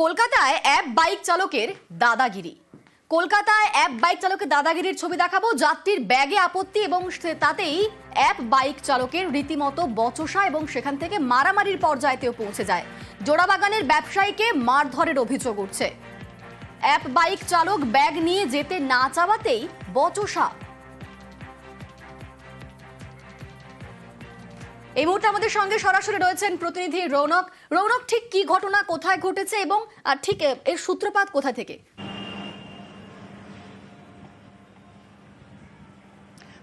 কলকাতায় app bike চালকের দাদাগিরি। কলকাতায় অ্যাপ বাইক চালকের দাদাগিরির ছবি দেখাবো। যাত্রীর ব্যাগে আপত্তি এবং তাতেই অ্যাপ বাইক চালকের রীতিমতো বচসা এবং সেখান থেকে মারামারির পর্যায়েতেও পৌঁছে যায়। জোড়াবাগানের ব্যবসায়ীকে মারধরের অভিযোগ উঠছে। অ্যাপ বাইক চালক ব্যাগ নিয়ে যেতে না চাওয়াতেই বচসা এই মুহূর্তে আমাদের সঙ্গে সরাসরি রয়েছেন প্রতিনিধি রৌনক। রৌনক, ঠিক কি ঘটনা কোথায় ঘটেছে এবং ঠিক এর সূত্রপাত কোথা থেকে?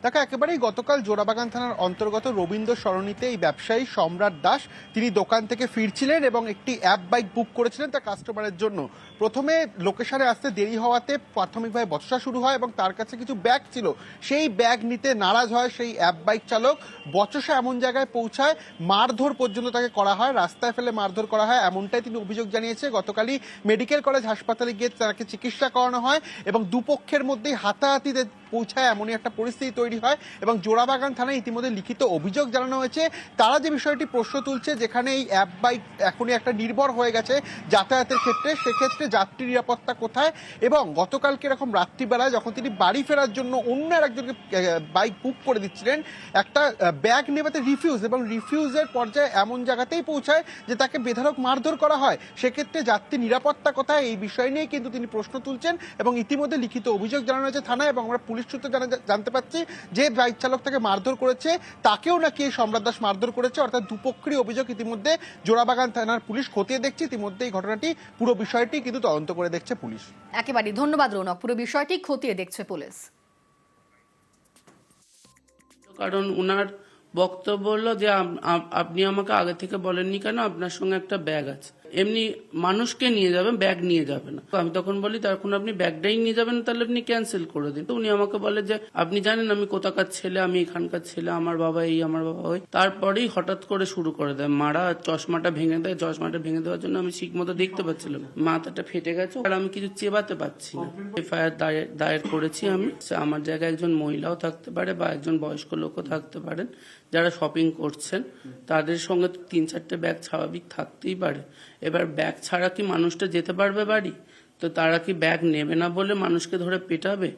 দেখো একেবারেই গতকাল জোড়াবাগান থানার অন্তর্গত রবীন্দ্র সরণিতে এই ব্যবসায়ী সম্রাট দাস তিনি দোকান থেকে ফিরছিলেন এবং একটি অ্যাপ বাইক বুক করেছিলেন তার কাস্টমারের জন্য। প্রথমে লোকেশনে আসতে দেরি হওয়াতে প্রাথমিকভাবে বচসা শুরু হয় এবং তার কাছে কিছু ব্যাগ ছিল। সেই ব্যাগ নিতে নারাজ হয় সেই অ্যাপ বাইক চালক। বচসা এমন জায়গায় পৌঁছায়, মারধর পর্যন্ত তাকে করা হয়, রাস্তায় ফেলে মারধর করা হয়, এমনটাই তিনি অভিযোগ জানিয়েছে। গতকালই মেডিকেল কলেজ হাসপাতালে গিয়ে তাকে চিকিৎসা করানো হয় এবং দুপক্ষের মধ্যেই হাতাহাতিতে পৌঁছায় এমনই একটা পরিস্থিতি তৈরি হয় এবং জোড়াবাগান থানায় ইতিমধ্যে লিখিত অভিযোগ জানানো হয়েছে। তারা যে বিষয়টি প্রশ্ন তুলছে, যেখানে এই অ্যাপ বাইক এখনই একটা নির্ভর হয়ে গেছে যাতায়াতের ক্ষেত্রে, সেক্ষেত্রে যাত্রী নিরাপত্তা কোথায় এবং গতকালকে এরকম রাত্রিবেলায় যখন তিনি বাড়ি ফেরার জন্য অন্য একজনকে বাইক বুক করে দিচ্ছিলেন, একটা ব্যাগ নেবাতে রিফিউজ এবং রিফিউজের পর্যায়ে এমন জায়গাতেই পৌঁছায় যে তাকে বেধারক মারধর করা হয়। সেক্ষেত্রে যাত্রী নিরাপত্তা কোথায় এই বিষয় নিয়ে কিন্তু তিনি প্রশ্ন তুলছেন এবং ইতিমধ্যে লিখিত অভিযোগ জানানো হয়েছে থানায় এবং আমরা পুলিশ সূত্রে জানা, জানতে পারছি যে বাইক চালক তাকে মারধর করেছে তাকেও নাকি এই সম্রাট দাস মারধর করেছে অর্থাৎ দুপক্ষেরই অভিযোগ ইতিমধ্যে জোড়াবাগান থানার পুলিশ খতিয়ে দেখছে। ইতিমধ্যে এই ঘটনাটি পুরো বিষয়টি কিন্তু তদন্ত করে দেখছে পুলিশ। একেবারেই ধন্যবাদ রৌনক। পুরো বিষয়টি খতিয়ে দেখছে পুলিশ। কারণ উনার বক্তব্য হলো যে আপ- আপ- আপনি আমাকে আগে থেকে বলেননি কেন? আপনার সঙ্গে একটা ব্যাগ আছে। এমনি মানুষকে নিয়ে যাবেন ব্যাগ নিয়ে যাবে না। তো আমি তখন বলি তখন আপনি ব্যাগটাই নিয়ে যাবেন, তাহলে আপনি ক্যান্সেল করে দিন। তো উনি আমাকে বলে যে, আপনি জানেন আমি কোথাকার ছেলে, আমি এখানকার ছেলে, আমার বাবা এই, আমার বাবা ওই। তারপরেই হঠাৎ করে শুরু করে দেয়। মারা চশমাটা ভেঙে দেয়, চশমাটা ভেঙে দেওয়ার জন্য আমি ঠিক মতো দেখতে পাচ্ছিলাম মাথাটা ফেটে গেছে, আর আমি কিছু চেবাতে পারছি না। এফআইআর দায়ের করেছি আমি। আমার জায়গায় একজন মহিলাও থাকতে পারে বা একজন বয়স্ক লোকও থাকতে পারেন। যারা শপিং করছেন, তাদের সঙ্গে তিন চারটে ব্যাগ স্বাভাবিক থাকতেই পারে। এবার ব্যাগ ছাড়া কি মানুষটা যেতে পারবে বাড়ি? তো তারা কি ব্যাগ নেবে না বলে মানুষকে ধরে পেটাবে?